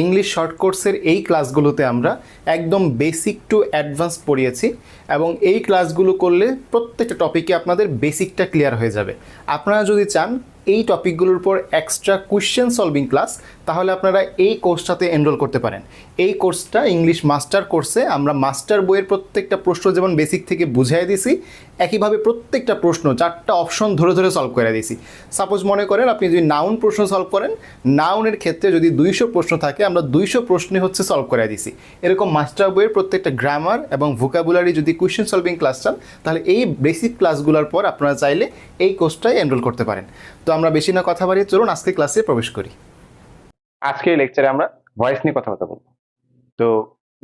English short কোর্সের এই ক্লাসগুলোতে আমরা একদম বেসিক টু অ্যাডভান্স পড়িয়েছি এবং এই ক্লাসগুলো করলে প্রত্যেকটা টপিকে আপনাদের বেসিকটা ক্লিয়ার হয়ে যাবে। আপনারা যদি চান এই টপিকগুলোর উপর এক্সট্রা কোয়েশ্চেন সলভিং ক্লাস তাহলে আপনারা এই কোর্সটাতে এনরোল করতে পারেন। এই কোর্সটা ইংলিশ মাস্টার কোর্সে আমরা মাস্টার বইয়ের প্রত্যেকটা প্রশ্ন যেমন বেসিক থেকে বুঝিয়ে দিছি, একইভাবে প্রত্যেকটা প্রশ্ন চারটা অপশন ধরে ধরে সলভ করে দিছি। সাপোজ মনে করেন আপনি যদি নাউন প্রশ্ন সলভ করেন নাউনের ক্ষেত্রে যদি দুইশো প্রশ্ন থাকে, আমরা দুইশো প্রশ্নে হচ্ছে সলভ করে দিছি। এরকম মাস্টার বইয়ের প্রত্যেকটা গ্রামার এবং ভোকাবুলারি যদি কোয়েশ্চেন সলভিং ক্লাস চান, তাহলে এই বেসিক ক্লাসগুলোর পর আপনারা চাইলে এই কোর্সটাই এনরোল করতে পারেন। তো আমরা বেশি না কথা বাড়িয়ে চলুন, আজকে ক্লাসে প্রবেশ করি। আজকে লেকচারে আমরা ভয়েস নিয়ে কথাবার্তা বলব। তো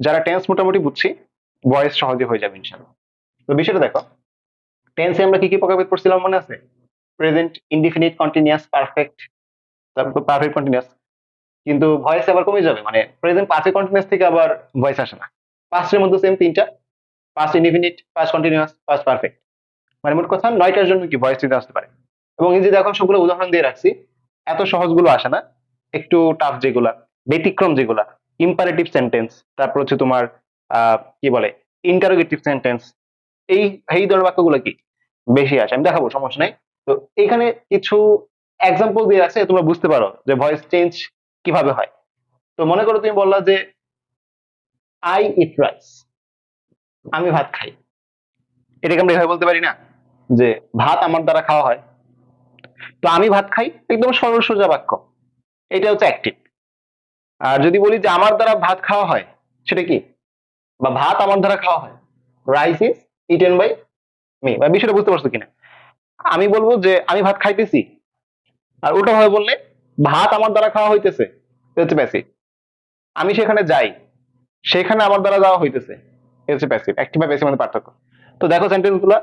যারা টেন্স মোটামুটি বুঝছি ভয়েস সহজে হয়ে যাবে ইনশাল্লাহ। তো বিষয়টা দেখো টেন্সে আমরা কি কি প্রকারভেদ পড়ছিলাম মনে আছে? প্রেজেন্ট ইনডিফিনিট কন্টিনিউয়াস পারফেক্ট তারপর পারফেক্ট কন্টিনিউয়াস কিন্তু ভয়েস আবার কমে যাবে মানে প্রেজেন্ট পারফেক্ট কন্টিনিউয়াস থেকে আবার ভয়েস আসে না। পাঁচের মধ্যে সেম তিনটা। Past indefinite past continuous past perfect মানে মোট কথা, নয়টার জন্য কি ভয়েস দিতে আসতে পারে? এবং এই যে দেখো সবগুলো উদাহরণ দিয়ে রাখছি, এত সহজগুলো আসে না। একটু টাফ যেগুলা, ব্যতিক্রম যেগুলা ইম্পারেটিভ সেন্টেন্স তারপর হচ্ছে তোমার কি বলে ইন্টারোগেটিভ সেন্টেন্স এই এই ধরনের বাক্যগুলো কি? বেশি আসে, আমি দেখাবো, সমস্যা নাই। তো এখানে কিছু এক্সাম্পল দিয়ে আছে, তোমরা বুঝতে পারো যে ভয়েস চেঞ্জ কীভাবে হয়। তো মনে করো তুমি বললা যে আই ইট রাইস আমি ভাত খাই। এটাকে আমরা এভাবে বলতে পারি না? যে, ভাত আমার দ্বারা খাওয়া হয়। তো আমি ভাত খাই, একদম সরল সোজা বাক্য। এটা হচ্ছে অ্যাক্টিভ আর যদি বলি যে আমার দ্বারা ভাত খাওয়া হয়, সেটা কি? বা ভাত আমার দ্বারা খাওয়া হয়। Rice is eaten by me বা বিষয়টা বুঝতে পারছ কিনা? আমি বলব যে আমি ভাত খাইতেছি, আর উল্টো ভাবে বললে ভাত আমার দ্বারা খাওয়া হইতেছে। হচ্ছে প্যাসিভ আমি সেখানে যাই, সেখানে আমার দ্বারা যাওয়া হইতেছে। হচ্ছে প্যাসিভ অ্যাক্টিভ বা প্যাসিভ মধ্যে পার্থক্য। তো দেখো সেন্টেন্সগুলো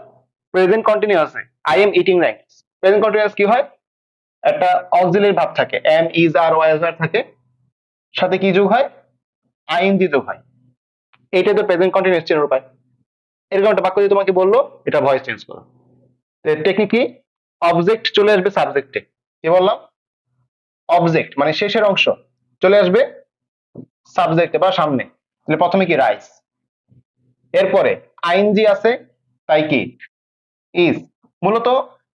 present continuous I am eating rice present continuous কি হয়? একটা অক্সিলারি ভাব থাকে। এম ইজ আর ওয়াই আর থাকে। সাথে কি যোগ হয়? আইএনজি যোগ হয়। এইটা তো প্রেজেন্ট কন্টিনিউয়াস চেনার উপায় এরকম একটা বাক্য যদি তোমাকে বলল, এটা ভয়েস চেঞ্জ করো। টেকনিক কি? অবজেক্ট চলে আসবে সাবজেক্টে কি বললাম? অবজেক্ট মানে শেষের অংশ। চলে আসবে সাবজেক্টে বা সামনে। তাহলে প্রথমে কি? রাইস এরপরে আইএনজি আছে, তাই কি? ইজ মূলত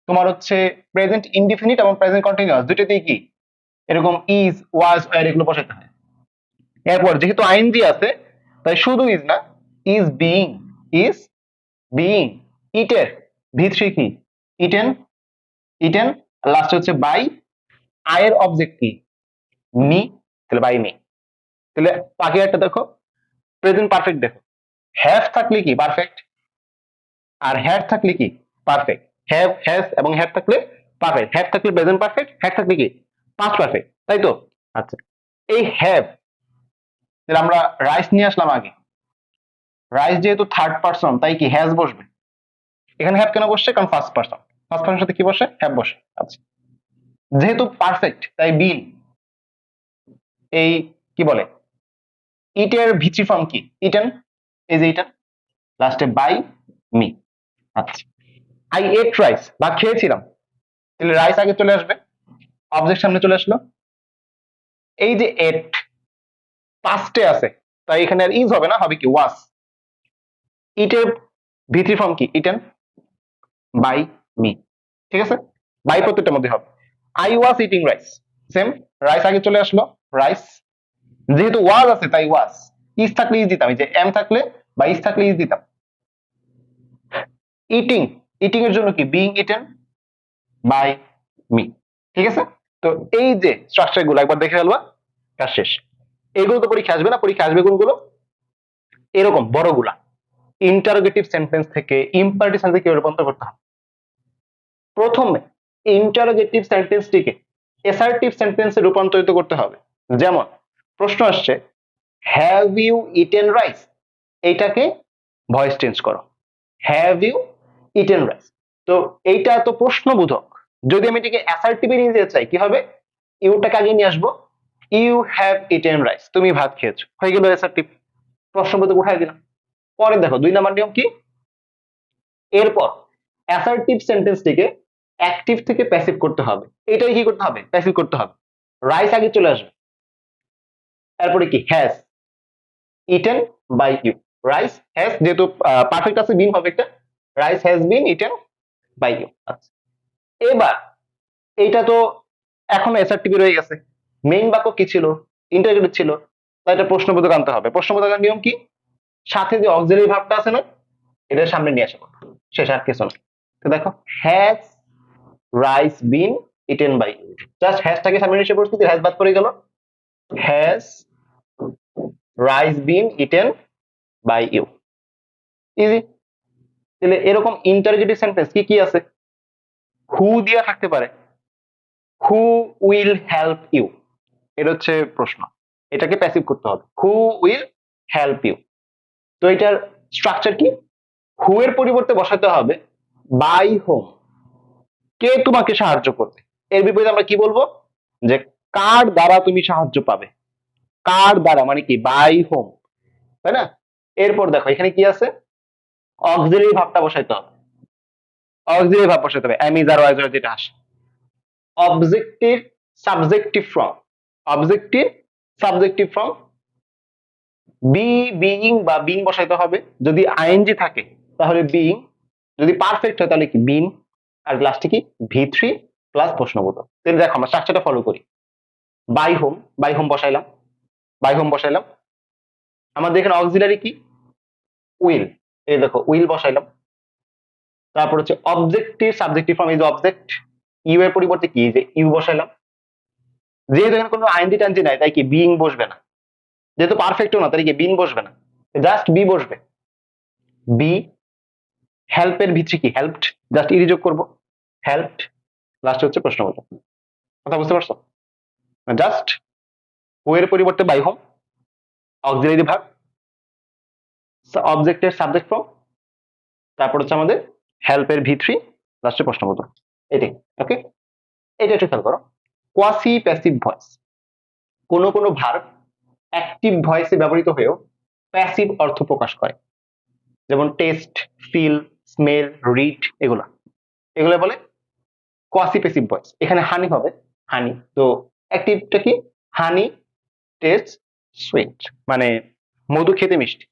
তোমার হচ্ছে প্রেজেন্ট ইনডিফিনিট এবং প্রেজেন্ট কন্টিনিউয়াস দুটোতেই কি? এরকম ইজ ওয়াজ ওয়ার এগুলো বসাতে হয়। এরপর যেহেতু আইন আইএনজি আছে, তাই শুধু ইজ না ইজ বিইং ইজ বিইং ইটের ভিতরি কি? ইটেন ইটেন লাস্ট হচ্ছে বাই আয়ের অবজেক্ট কি? মি তাহলে বাই মি তাহলে বাকি একটা দেখো প্রেজেন্ট পারফেক্ট দেখো। হ্যাভ থাকলে কি পারফেক্ট আর হ্যাড থাকলে কি পারফেক্ট হ্যাভ হ্যাজ এবং হ্যাড থাকলে পারফেক্ট হ্যাড থাকলে প্রেজেন্ট পারফেক্ট হ্যাড থাকলে কি? পাস্ট পারফেক্ট তাই তো? আচ্ছা এই হ্যাভ তাহলে আমরা রাইস নিয়ে আসলাম আগে। রাইস যেহেতু থার্ড পারসন তাই কি হ্যাজ বসবে? এখানে হ্যাভ কেন বসছে? কারণ ফার্স্ট পারসন ফার্স্ট পারসনের সাথে কি বসে? হ্যাভ বসে। আচ্ছা যেহেতু পারফেক্ট তাই বিল এই কি বলে? ইটের ভিত্রি ফর্ম কি? ইটেন এই যে ইটেন লাস্টে বাই মি আচ্ছা আই এট রাইস বা খেয়েছিলাম। তাহলে রাইস আগে চলে আসবে। অবজেক্ট সামনে চলে আসলো। এই যে এট পাস্টে আছে। তাই এখানে আর ইজ হবে না, হবে কি? ওয়াস ইটের ভিত্রি ফর্ম কি? ইটেন বাই মি ঠিক আছে? বাই প্রত্যেকটার মধ্যে হবে। I was eating rice same rice আগে চলে আসলো। রাইস যেহেতু ওয়াজ আছে, তাই ওয়াজ ইজ থাকলে ইজ দিতাম। যে এম থাকলে বা ইজ থাকলে ইজ দিতাম। ইটিং ইটিং এর জন্য কি বিং ইটেন বাই মি ঠিক আছে? তো এই যে স্ট্রাকচারগুলো একবার দেখে ফেলবা, কাজ শেষ। এগুলো তো পরীক্ষা আসবে না, পরীক্ষা আসবে কোনগুলো? এরকম বড়গুলা। ইন্টারোগেটিভ সেন্টেন্স থেকে ইম্পারেটিভ সেন্টেন্সে কীভাবে রূপান্তর করতে হবে। প্রথমে ইন্টারোগেটিভ সেন্টেন্সটিকে এসার্টিভ সেন্টেন্সে রূপান্তরিত করতে হবে। যেমন, প্রশ্ন আসছে হ্যাভ ইউ ইটেন রাইস এইটাকে ভয়েস চেঞ্জ করো। হ্যাভ ইউ ইটেন রাইস তো এইটা তো প্রশ্নবোধক। যদি আমি এটাকে অ্যাসার্টিভে নিয়ে যেতে চাই, কি হবে? ইউটাকে আগে নিয়ে আসব। ইউ হ্যাভ ইটেন রাইস তুমি ভাত খেয়েছো। হয়ে গেল অ্যাসার্টিভ প্রশ্নবোধক উঠাই দিলাম। পরে দেখো, দুই নাম্বার নিয়ম কি? এরপর অ্যাসার্টিভ সেন্টেন্সটিকে অ্যাক্টিভ থেকে প্যাসিভ করতে হবে। এটাই কি করতে হবে? প্যাসিভ করতে হবে। রাইস আগে চলে আসবে। তারপরে কি? Has eaten by you rice has যেহেতু পারফেক্ট আছে বিন হবে একটা। Rice has been eaten by you এবার, এইটা তো এখনও এসআরটিভি রয়ে গেছে। মেইন বাক্য কি ছিল? ইন্টারগ্রেটেড ছিল। তাই এটা প্রশ্নবোধক আনতে হবে। প্রশ্নবোধকের নিয়ম কি? সাথে যে অক্সিলারি ভাবটা আছে না, এটা সামনে নিয়ে আসা। শেষ আর কিছু না। তো দেখো has rice been eaten by just হ্যাজটাকে সামনে এসে পরিস্থিতি হ্যাজ বাদ পড়ে গেল। Has rice been eaten by you easy তাহলে এরকম ইন্টারগেটিভ সেন্টেন্স কি কি আছে? হু দিয়া থাকতে পারে। হু উইল হেল্প ইউ এটা হচ্ছে প্রশ্ন। এটাকে প্যাসিভ করতে হবে। হু উইল হেল্প ইউ তো এটার স্ট্রাকচার কি? হু এর পরিবর্তে বসাতে হবে? বাই হোম কে তোমাকে সাহায্য করবে? এর বিপরীতে আমরা কি বলব? যে কার দ্বারা তুমি সাহায্য পাবে? কার দ্বারা মানে কি? বাই হোম তাই না? এরপর দেখো, এখানে কি আছে? অক্সিলারি ভাবটা বসাইতে হবে। অক্সিলারি ভাব বসাইতে হবে। অ্যামিজ আর ওয়াইজ যেটা আসে। Objective subjective from objective subjective from be being বা বিং বসাইতে হবে। যদি আইএনজি থাকে, তাহলে বিইং যদি পারফেক্ট হয়, তাহলে কি? বিন আর লাস্টে কি? ভি থ্রি প্লাস প্রশ্নবোধক। তাহলে দেখো, আমরা স্ট্রাকচারটা ফলো করি। বাই হোম বাই হোম বসাইলাম। বাই হোম বসাইলাম। আমাদের এখানে অক্সিলারি কি? উইল এই দেখো উইল বসাইলাম। তারপর হচ্ছে objective subjective form is object you এর পরিবর্তে কি? যে ইউ বসাইলাম। যেহেতু এখানে কোনো আইনজি টাইনজি নাই, তাই কি? বিং বসবে না। যেহেতু পারফেক্টও না, তাই কি? বিন বসবে না। জাস্ট বি বসবে। বি হেল্পের ভিত্তি কি? হেল্পড জাস্ট ইরি যোগ করব হেল্পড লাস্ট হচ্ছে প্রশ্ন প্রশ্নবোধক কথা বুঝতে পারছ? জাস্ট এর পরিবর্তে বাই হোম অক্সিলারি ভাগ অবজেক্টের সাবজেক্ট ফর্ম তারপর হচ্ছে আমাদের হেল্পের ভি থ্রি লাস্টে প্রশ্নবোধক এটাই ওকে এটা একটু খেয়াল করো। কোয়াসি প্যাসিভ ভয়েস কোন কোন ভার্ব অ্যাক্টিভ ভয়েসে ব্যবহৃত হয়েও প্যাসিভ অর্থ প্রকাশ করে। যেমন টেস্ট ফিল স্মেল রিড এগুলা। এগুলো বলে কোয়াসি প্যাসিভ ভয়েস এখানে হানি হবে হানি তো অ্যাক্টিভটা কি? হানি টেস্ট সুইট মানে মধু খেতে মিষ্টি।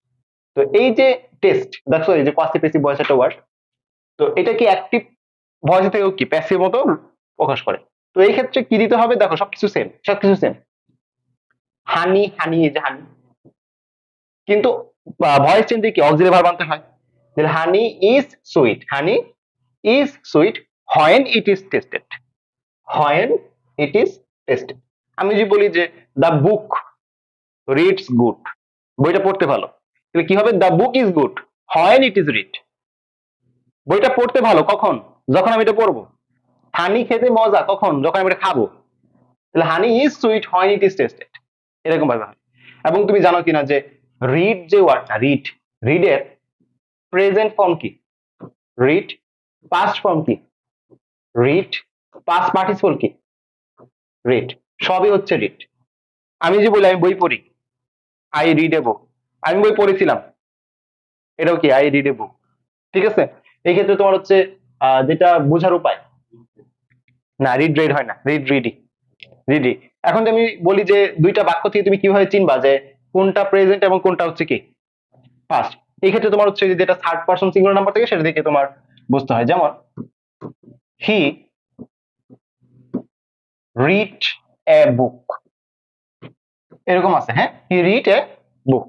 তো এই যে টেস্ট দেখো এই যে কোয়াসি প্যাসিভ ভয়েস একটা ওয়ার্ড তো এটা কি অ্যাক্টিভ ভয়েস থেকেও কি প্যাসিভ মতো প্রকাশ করে? তো এই ক্ষেত্রে কি দিতে হবে? দেখো সবকিছু সেম সবকিছু সেম হানি হানি, এই যে হানি। কিন্তু ভয়েস চেঞ্জে কি? অক্সিলারি ভার্ব আনতে হয়। তাহলে honey is sweet honey is sweet when it is tasted when it is tasted আমি যদি বলি যে দ্য বুক রিডস গুড বইটা পড়তে ভালো। তাহলে কি হবে? The book is good when it is read বইটা পড়তে ভালো, কখন? যখন আমি এটা পড়ব। হানি খেতে মজা, কখন? যখন আমি এটা খাব। তাহলে honey is sweet when it is tasted এরকম ভাবে হয়। এবং তুমি জানো কিনা যে রিড যে ওয়ার্ডটা রিড রিডের প্রেজেন্ট ফর্ম কি? রিড পাস্ট ফর্ম কি? রিড পাস্ট পার্টিসিপল কি? রিড সবই হচ্ছে রিড আমি যে বলি, আমি বই পড়ি। আই রিড এ বুক আমি বই পড়েছিলাম। এটাও কি? আই রিড এ বুক ঠিক আছে? এই ক্ষেত্রে তোমার হচ্ছে যেটা বোঝার উপায়। না রিড রেড হয় না। রিড রিডি রিডি এখন যদি আমি বলি যে দুইটা বাক্য থেকে তুমি কীভাবে চিনবা যে কোনটা প্রেজেন্ট এবং কোনটা হচ্ছে কি? ফার্স্ট এই ক্ষেত্রে তোমার হচ্ছে যে যেটা থার্ড পার্সন সিঙ্গুলার নাম্বার থেকে সেটা দেখে তোমার বুঝতে হয়। যেমন হি রিড এ বুক এরকম আছে হ্যাঁ? হি রিড এ বুক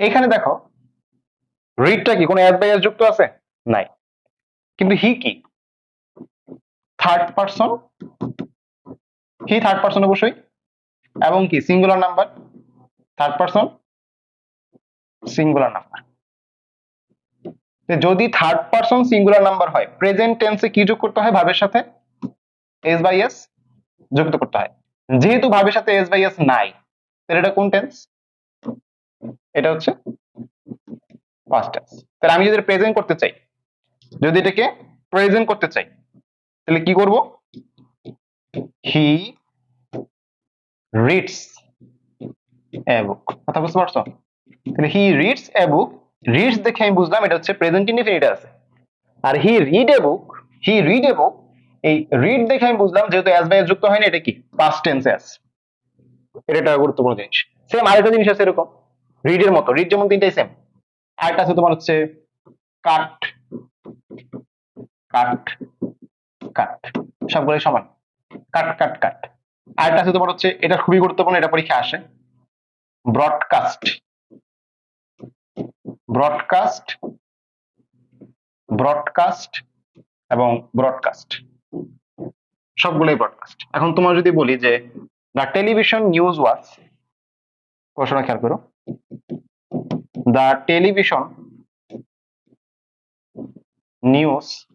এখানে দেখো রিডটা কি কোনো অ্যাজ বাই অ্যাজ যুক্ত আছে? নাই। কিন্তু হি কি? Third person he third person অবশ্যই। এবং কি? Singular number third person singular number যদি থার্ড পার্সন সিঙ্গুলার নাম্বার হয় প্রেজেন্ট টেন্সে কি যোগ করতে হয়? ভাবের সাথে এস বাই এস যুক্ত করতে হয়। যেহেতু ভাবের সাথে এস বাই এস নাই, তাহলে এটা কোন টেন্স এটা হচ্ছে টেন্স তাহলে আমি যদি প্রেজেন্ট করতে চাই, যদি এটাকে প্রেজেন্ট করতে চাই, তাহলে কি করব? হি রিডস এ বুক কথা বুঝতে পারছ? তাহলে he reads a book reads দেখে আমি বুঝলাম এটা হচ্ছে প্রেজেন্ট ইনডিফিনিট আছে। আর he read a book he read a বুক এই রিড দেখে আমি বুঝলাম যেহেতু অ্যাজ বাই যুক্ত হয়নি, এটা কি? পাস্ট টেন্সে আছে এটা একটা গুরুত্বপূর্ণ জিনিস। সেম আরেকটা জিনিস আছে এরকম। রিডের মতো। রিড যেমন তিনটাই সেম আরেকটা আছে তোমার হচ্ছে কাট কাট কাট সবগুলোই সমান। কাট কাট কাট আরেকটা আছে তোমার হচ্ছে, এটা খুবই গুরুত্বপূর্ণ, এটা পরীক্ষা আসে। ব্রডকাস্ট ব্রডকাস্ট ব্রডকাস্ট এবং ব্রডকাস্ট সবগুলোই ব্রডকাস্ট এখন তোমার যদি বলি যে দ্য টেলিভিশন নিউজ ওয়াজ প্রশ্নটা খেয়াল করো। The television news,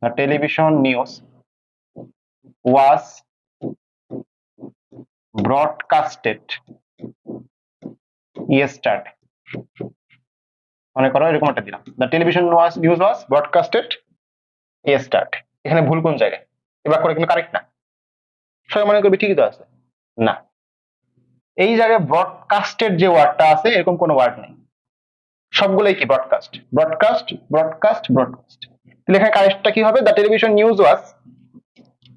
the television news was broadcasted yesterday. মনে করো এরকম একটা দিলাম। The television was, news was broadcasted yesterday. এখানে ভুল কোন জায়গায়? এবার করে কিন্তু কারেক্ট না। সবাই মনে করবে ঠিকই তো আছে। না। এই জায়গায় ব্রডকাস্টের যে ওয়ার্ডটা আছে, এরকম কোনো ওয়ার্ড নেই। সবগুলোই কি ব্রডকাস্ট ব্রডকাস্ট ব্রডকাস্ট ব্রডকাস্ট তাহলে এখানে কারেক্টটা কি হবে? The television news was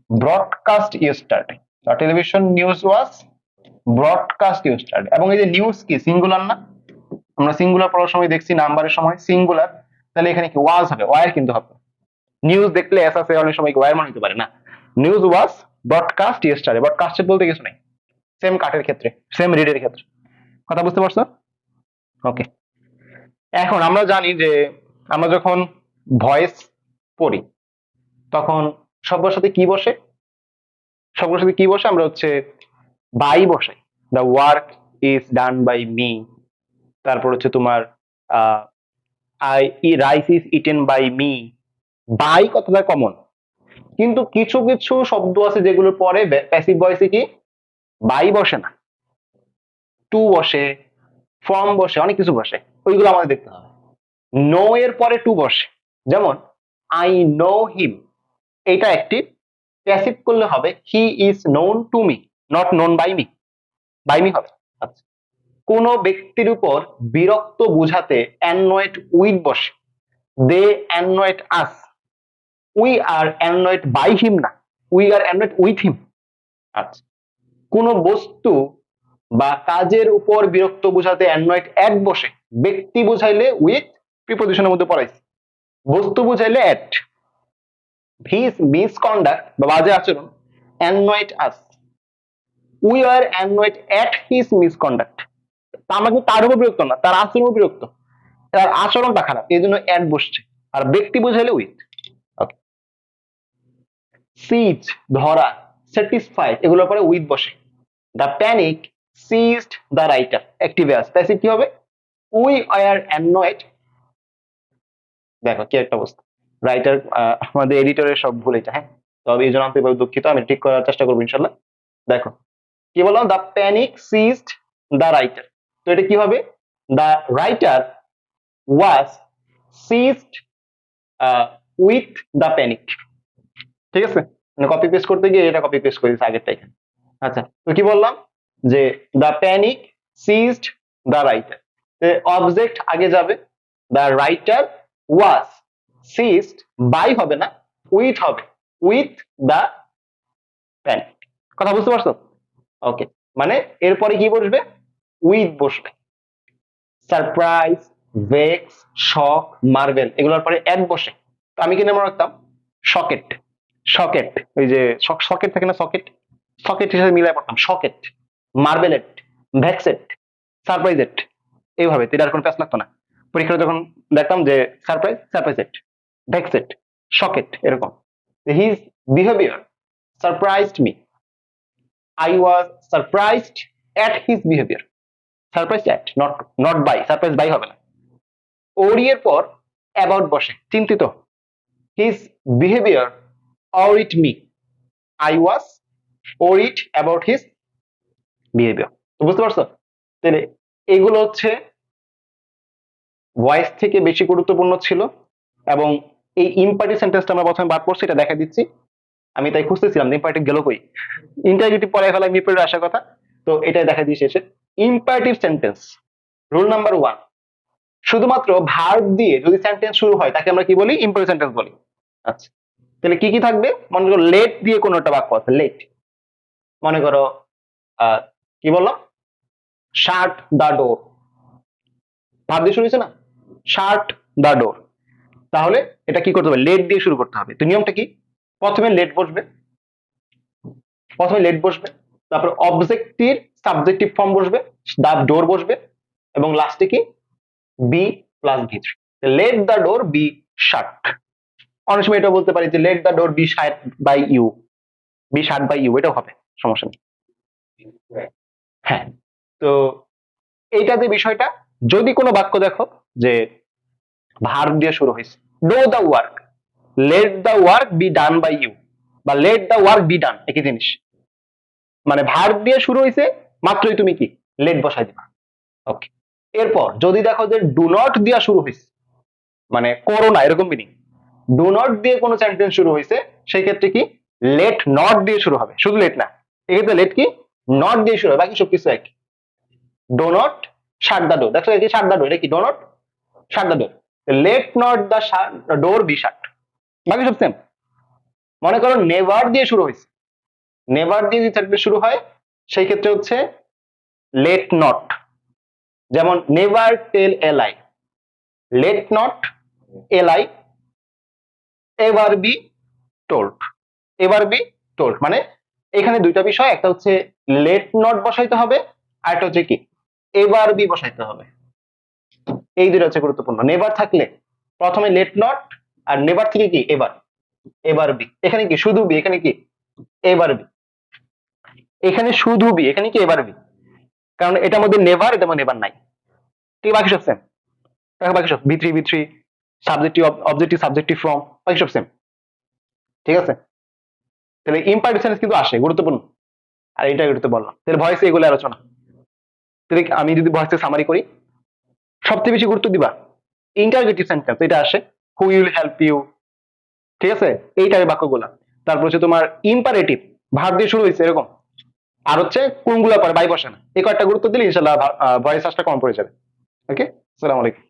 broadcast yesterday the television news was broadcast yesterday এবং এই যে নিউজ কি সিঙ্গুলার না? আমরা সিঙ্গুলার পড়ার সময় দেখছি নাম্বারের সময় সিঙ্গুলার তাহলে এখানে কি ওয়াজ হবে ওয়ার কিন্তু হবে। নিউজ দেখলে এস আছে, অনেক সময় ওয়ার মনে হতে পারে না। News was broadcast yesterday broadcasted বলতে কিছু নেই। সেম কাটের ক্ষেত্রে সেম রিডের ক্ষেত্রে। কথা বুঝতে পারছ? ওকে এখন আমরা জানি যে আমরা যখন ভয়েস পড়ি, তখন সবার সাথে কি বসে? সবার সাথে কি বসে? আমরা হচ্ছে বাই বসে the work is done by me তারপর হচ্ছে তোমার I E rice is eaten by me by কথাটা কমন কিন্তু কিছু কিছু শব্দ আছে যেগুলোর পরে প্যাসিভ ভয়েসে কি? বাই বসে না। টু বসে, ফর্ম বসে, অনেক কিছু বসে। ওইগুলো আমাদের দেখতে হবে। নো এর পরে টু বসে। যেমন আই নো হিম এটা একটি প্যাসিভ করলে হবে he is known to me not known by me by me হবে। আচ্ছা। কোন ব্যক্তির উপর বিরক্ত বুঝাতে অ্যানয়েড উইথ বসে। They annoyed us we are annoyed by him না। We are annoyed with him আচ্ছা। কোন বস্তু বা কাজের উপর বিরক্ত বুঝাতে অ্যানয়েড অ্যাট বসে। ব্যক্তি বুঝাইলে উইথ প্রিপোজিশনের মধ্যে পড়াইছে বস্তু বুঝাইলে অ্যাট হিজ মিসকন্ডাক্ট বা বাজে আচরণ annoyed us we are annoyed at his misconduct আমরা কিন্তু তার উপর বিরক্ত না, তার আচরণ বিরক্ত। তার আচরণটা খারাপ, এই জন্য অ্যাড বসছে। আর ব্যক্তি বুঝাইলে উইথ সিজ ধরা স্যাটিসফাইড এগুলোর পরে উইথ বসে। The panic seized the writer active as passive কি হবে? উই আর অ্যানয়েড দেখো, কি একটা অবস্থা। রাইটার আমাদের এডিটরের সব ভুল এটা হ্যাঁ? তবে এই জন্য আন্তরিকভাবে দুঃখিত, আমি ঠিক করার চেষ্টা করব ইনশাল্লাহ। দেখো, কি বললাম? The panic seized the writer তো এটা কি হবে? The writer was seized with the panic ঠিক আছে? মানে কপি পেস্ট করতে গিয়ে এটা কপি পেস্ট করে দিচ্ছে আগেরটা এখানে। আচ্ছা তো কি বললাম? যে the panic seized the writer object আগে যাবে the writer was seized by হবে না উইথ হবে উইথ দ্য প্যানিক কথা বুঝতে পারছ? ওকে মানে এরপরে কি বসবে? উইথ বসবে। সারপ্রাইজ ভেক্স শক মার্বেল এগুলোর পরে অ্যাড বসে। তো আমি কি নাম রাখতাম? সকেট সকেট ওই যে সকেট থাকে না সকেট সকেট হিসেবে মিলাই পড়তাম। সকেট মার্বেলেট ভ্যাক্সেট সারপ্রাইজেট এইভাবে। তো এটার কোনো প্যাস লাগতো না। পরীক্ষা যখন দেখতাম যে সারপ্রাইজ সারপ্রাইজেট ভ্যাক্সেট সকেট এরকম। His behaviour surprised me I was surprised at his behaviour surprise at not not by surprise by হবে না। ওরি এর পর অ্যাবাউট বসে, চিন্তিত। His behaviour worried me I was worried about his behaviour তো বুঝতে পারছ? তাহলে এগুলো হচ্ছে ভয়েস থেকে বেশি গুরুত্বপূর্ণ ছিল এবং এই ইম্পার্টিভ সেন্টেন্সটা আমরা প্রথমে বাদ পড়ছি, এটা দেখা দিচ্ছি। আমি তাই খুঁজতেছিলাম ইম্পারেটিভ গেল কই? ইন্টারভিউটি পরে ফেলা মিপের আসার কথা। তো এটাই দেখা দিয়ে শেষে imperative sentence rule number one শুধুমাত্র ভার্ব দিয়ে যদি সেন্টেন্স শুরু হয়, তাকে আমরা কি বলি? ইম্পারেটিভ সেন্টেন্স বলি। আচ্ছা। তাহলে কি কি থাকবে? মনে করো লেট দিয়ে কোনো একটা বাক্য আছে লেট মনে করো কি বললাম শার্ট দা ডোর ভাব দিয়ে হয়েছে না? শার্ট দা ডোর তাহলে এটা কি করতে হবে? লেট দিয়ে শুরু করতে হবে। তো নিয়মটা কি? প্রথমে লেট বসবে। প্রথমে লেট বসবে। তারপর অবজেক্টিভ সাবজেক্টিভ ফর্ম বসবে। দা ডোর বসবে। এবং লাস্টে কি? Be plus V three let the door be shut অনেক সময় এটা বলতে পারি যে let the door be shut by you be shut by you এটাও হবে। সমস্যা নেই। হ্যাঁ তো এইটা যে বিষয়টা, যদি কোনো বাক্য দেখো যে ভার দিয়ে শুরু হয়েছে do the work let the work be done by you বা let the work be done একই জিনিস। মানে ভার দিয়ে শুরু হয়েছে, মাত্রই তুমি কি? লেট বসাই দিবা। ওকে এরপর যদি দেখো যে ডু নট দিয়া শুরু হয়েছে মানে করো না, এরকম মিনিং ডু নট দিয়ে কোনো সেন্টেন্স শুরু হয়েছে, সেই ক্ষেত্রে কি? লেট নট দিয়ে শুরু হবে, শুধু লেট না। এক্ষেত্রে লেট কি? নট দিয়ে শুরু হবে বাকি সবকিছু এক do not shut the door দেখো কি শাট দা ডোর এটা কি? Do not shut the door let not the door be shut বাকি সব সেম মনে করো নেভার দিয়ে শুরু হয়েছে। নেভার দিয়ে যদি শুরু হয়, সেই ক্ষেত্রে হচ্ছে লেট নট যেমন never tell a lie let not a lie ever be told ever be told মানে এখানে দুইটা বিষয়, একটা হচ্ছে লেট নট বসাইতে হবে, আর একটা হচ্ছে কি এভার বি বসাইতে হবে। এই দুটো হচ্ছে গুরুত্বপূর্ণ। নেভার থাকলে প্রথমে লেট নট আর নেভার থেকে কি, এবার। এবার বি এখানে কি, শুধু বি এখানে কি, এবার বি এখানে শুধু বি এখানে কি, এবার বি কারণ এটার মধ্যে নেভার এটার মধ্যে নেভার নাই। ঠিক বাকি সব সেম বাকি সব B three B three subjective objective subjective form বাকি সব সেম ঠিক আছে? তাহলে ইম্পার্টিসেন্স কিন্তু আসে, গুরুত্বপূর্ণ। আর এটা গুরুত্ব বললাম। তাহলে ভয়েসে এগুলো আলোচনা। তাহলে আমি যদি ভয়েসে সামারি করি, সবচেয়ে বেশি গুরুত্ব দিবা ইন্টারগেটিভ সেন্টেন্স এটা আসে। হু উইল হেল্প ইউ ঠিক আছে? এই টাইপের বাক্যগুলা। তারপর হচ্ছে তোমার ইম্পারেটিভ ভার দিয়ে শুরু হয়েছে, এরকম। আর হচ্ছে কোনগুলো পরে বাই বসে না। এই কয়েকটা গুরুত্ব দিলে ইনশাল্লাহ ভয়েস আসটা কম পড়ে যাবে। ওকে আসসালামু আলাইকুম